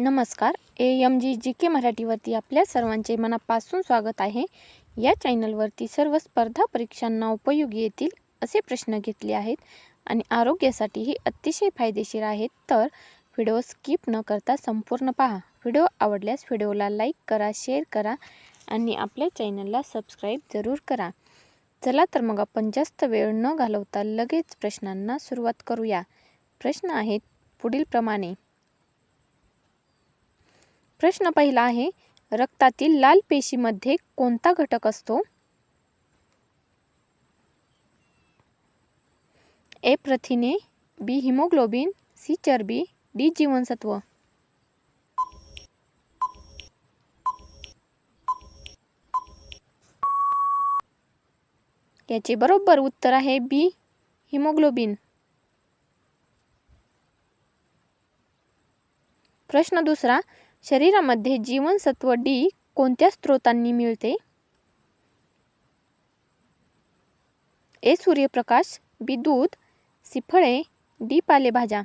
नमस्कार. A M G जी के मराठीवरती आपल्या सर्वांचे मनापासून स्वागत आहे. या चॅनलवरती सर्व स्पर्धा परीक्षांना उपयोगी येतील असे प्रश्न घेतले आहेत आणि आरोग्यासाठीही अतिशय फायदेशीर आहेत. तर व्हिडिओ स्किप न करता संपूर्ण पहा. व्हिडिओ आवडल्यास व्हिडिओला लाईक करा शेअर करा आणि आपल्या चॅनलला सबस्क्राईब जरूर करा. चला तर मग आपण जास्त वेळ न घालवता लगेच प्रश्नांना सुरुवात करूया. प्रश्न आहेत पुढीलप्रमाणे. प्रश्न पहिला आहे रक्तातील लाल पेशीमध्ये कोणता घटक असतो? ए प्रथिने बी हिमोग्लोबिन सी चरबी डी जीवनसत्व. याचे बरोबर उत्तर आहे बी हिमोग्लोबिन. प्रश्न दुसरा शरीरामध्ये जीवनसत्व डी कोणत्या स्रोतांनी मिळते? ए सूर्यप्रकाश बी दूध सी फळे डी पालेभाज्या.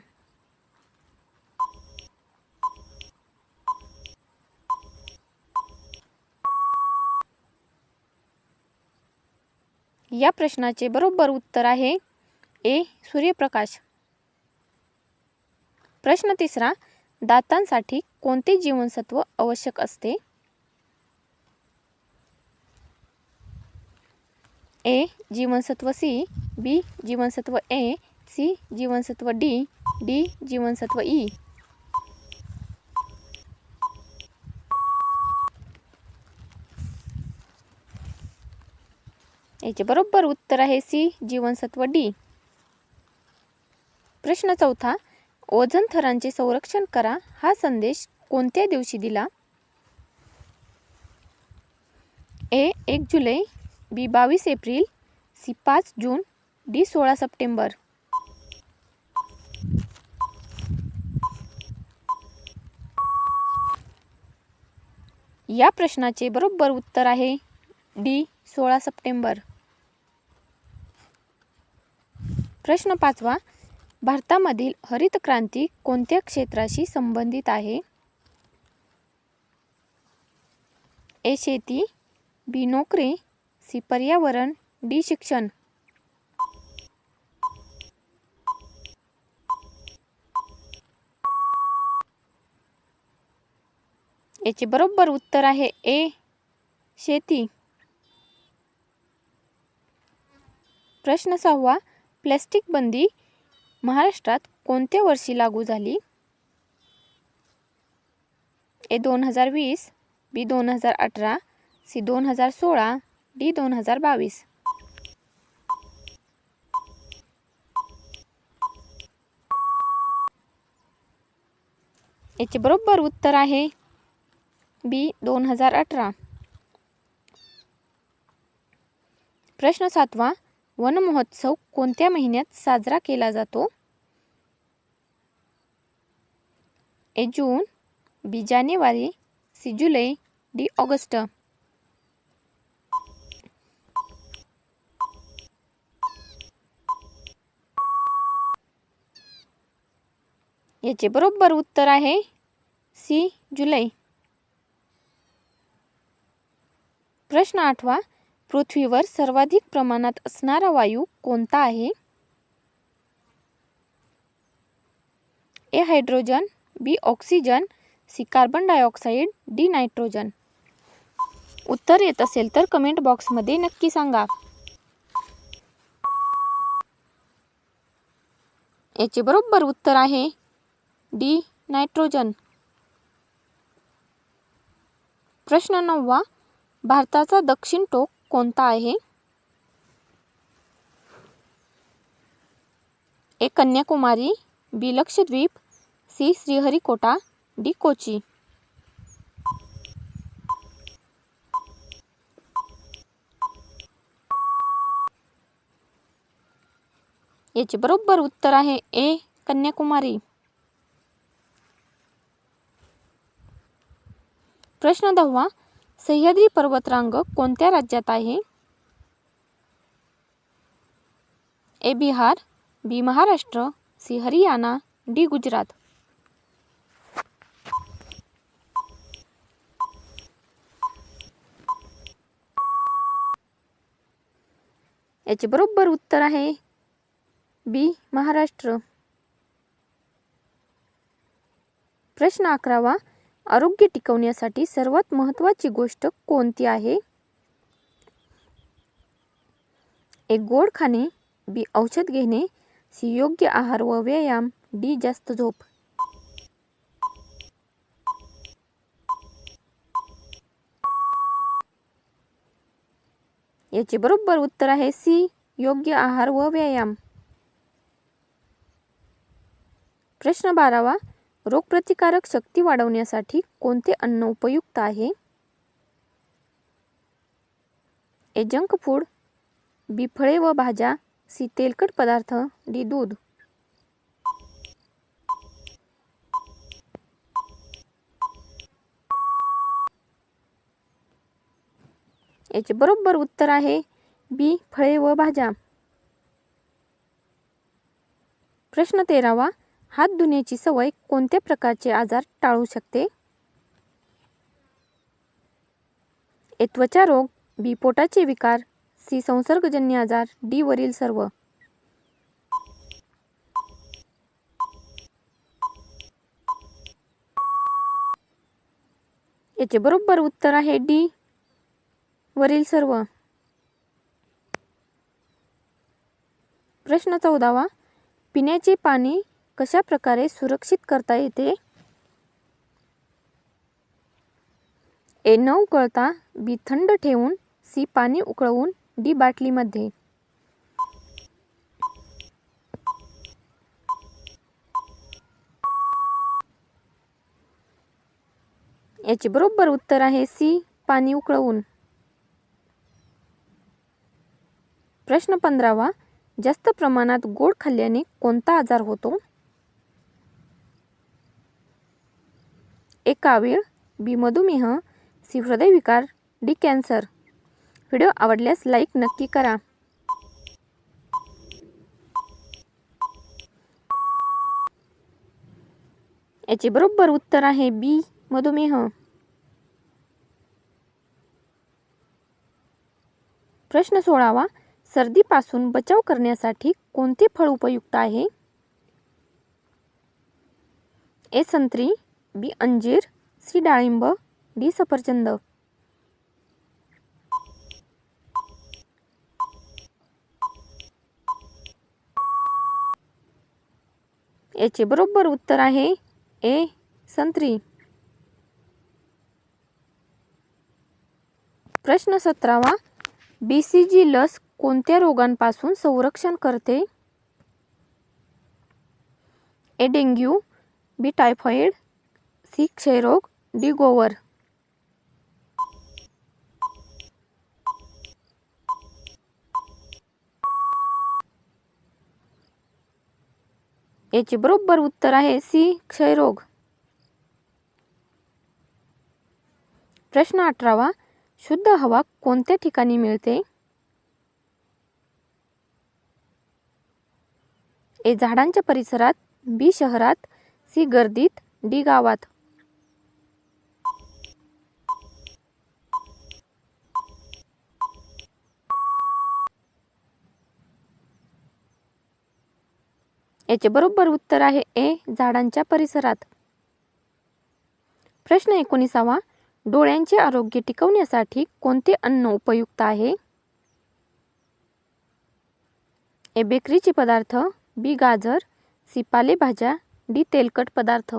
या प्रश्नाचे बरोबर उत्तर आहे ए सूर्यप्रकाश. प्रश्न तिसरा दातांसाठी कोणते जीवनसत्व आवश्यक असते? ए जीवनसत्व सी बी जीवनसत्व ए सी जीवनसत्व डी डी जीवनसत्व ई. याचे बरोबर उत्तर आहे सी जीवनसत्व डी. प्रश्न चौथा ओझोन थरांचे संरक्षण करा. हा संदेश कोणत्या दिवशी दिला? ए एक जुलै बी बावीस एप्रिल सी पाच जून डी सोळा सप्टेंबर. या प्रश्नाचे बरोबर उत्तर आहे डी सोळा सप्टेंबर. प्रश्न पाचवा भारतामधील हरित क्रांती कोणत्या क्षेत्राशी संबंधित आहे? ए शेती बी नोकरी सी पर्यावरण डी शिक्षण. याचे बरोबर उत्तर आहे ए शेती. प्रश्न सहावा प्लॅस्टिक बंदी महाराष्ट्रात कोणत्या वर्षी लागू झाली? ए दोन हजार वीस बी दोन हजार अठरा सी दोन हजार सोळा डी दोन हजार बावीस. याचे बरोबर उत्तर आहे बी दोन हजार अठरा. प्रश्न सातवा वन महोत्सव कोणत्या महिन्यात साजरा केला जातो? ए जून बी जानेवारी सी जुलै डी ऑगस्ट. याचे बरोबर उत्तर आहे सी जुलै. प्रश्न आठवा पृथ्वीवर सर्वाधिक प्रमाणात असणारा वायू कोणता आहे? A hydrogen B oxygen C carbon dioxide D nitrogen. उत्तर येत असेल तर कमेंट बॉक्समध्ये नक्की सांगा. याचे बरोबर उत्तर आहे डी नायट्रोजन. प्रश्न नववा भारताचा दक्षिण टोक आहे? A Kanyakumari, B Lakshadweep, C Sriharikota, D Kochi. याचे बरोबर उत्तर आहे ए, कन्याकुमारी. प्रश्न दहावा सह्याद्री पर्वतरांग कोणत्या राज्यात आहे? A Bihar B Maharashtra C Haryana D Gujarat. याचे बरोबर उत्तर आहे बी महाराष्ट्र. प्रश्न अकरावा आरोग्य टिकवण्यासाठी सर्वात महत्त्वाची गोष्ट कोणती आहे? एक गोड खाणे बी औषध घेणे सी योग्य आहार व व्यायाम डी जास्त झोप. याचे बरोबर उत्तर आहे सी योग्य आहार व व्यायाम. प्रश्न बारावा रोगप्रतिकारक शक्ती वाढवण्यासाठी कोणते अन्न उपयुक्त आहे? ए जंक फूड बी फळे व भाज्या सी तेलकट पदार्थ डी दूध. याचे बरोबर उत्तर आहे बी फळे व भाज्या. प्रश्न तेरावा हात धुण्याची सवय कोणत्या प्रकारचे आजार टाळू शकते? ए त्वचा रोग बी पोटाचे विकार सी संसर्गजन्य आजार डी वरील सर्व. याचे बरोबर उत्तर आहे डी वरील सर्व. प्रश्न चौदावा. पिण्याचे पाणी कशा प्रकारे सुरक्षित करता येते? ए न उकळता बी थंड ठेवून सी पाणी उकळवून डी बाटलीमध्ये. याचे बरोबर उत्तर आहे सी पाणी उकळवून. प्रश्न पंधरावा जास्त प्रमाणात गोड खाल्ल्याने कोणता आजार होतो? एक कावीळ बी मधुमेह सी हृदयविकार डी कॅन्सर. व्हिडिओ आवडल्यास लाईक नक्की करा. याचे बरोबर उत्तर आहे बी मधुमेह. प्रश्न सोळावा सर्दीपासून बचाव करण्यासाठी कोणते फळ उपयुक्त आहे? ए संत्री बी अंजीर सी डाळिंब डी सफरचंद. याचे बरोबर उत्तर आहे ए संत्री. प्रश्न सतरावा बीसीजी लस कोणत्या रोगांपासून संरक्षण करते? A dengue B typhoid C क्षयरोग डी गोवर. याचे बरोबर उत्तर आहे सी क्षयरोग. प्रश्न अठरावा शुद्ध हवा कोणत्या ठिकाणी मिळते? ए झाडांच्या परिसरात बी शहरात सी गर्दीत डी गावात. याचे बरोबर उत्तर आहे ए झाडांच्या परिसरात. प्रश्न एकोणीसावा डोळ्यांचे आरोग्य टिकवण्यासाठी कोणते अन्न उपयुक्त आहे? ए बेकरीचे पदार्थ बी गाजर सी पालेभाज्या डी तेलकट पदार्थ.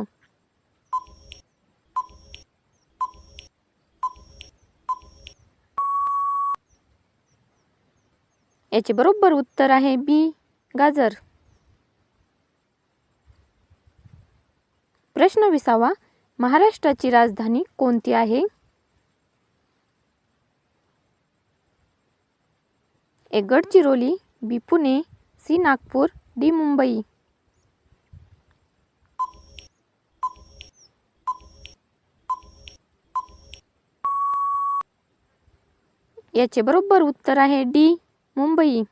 याचे बरोबर उत्तर आहे बी गाजर. प्रश्न विसावा. महाराष्ट्राची राजधानी कोणती आहे? A Gadchiroli B Pune C Nagpur D Mumbai. याचे बरोबर उत्तर आहे डी मुंबई.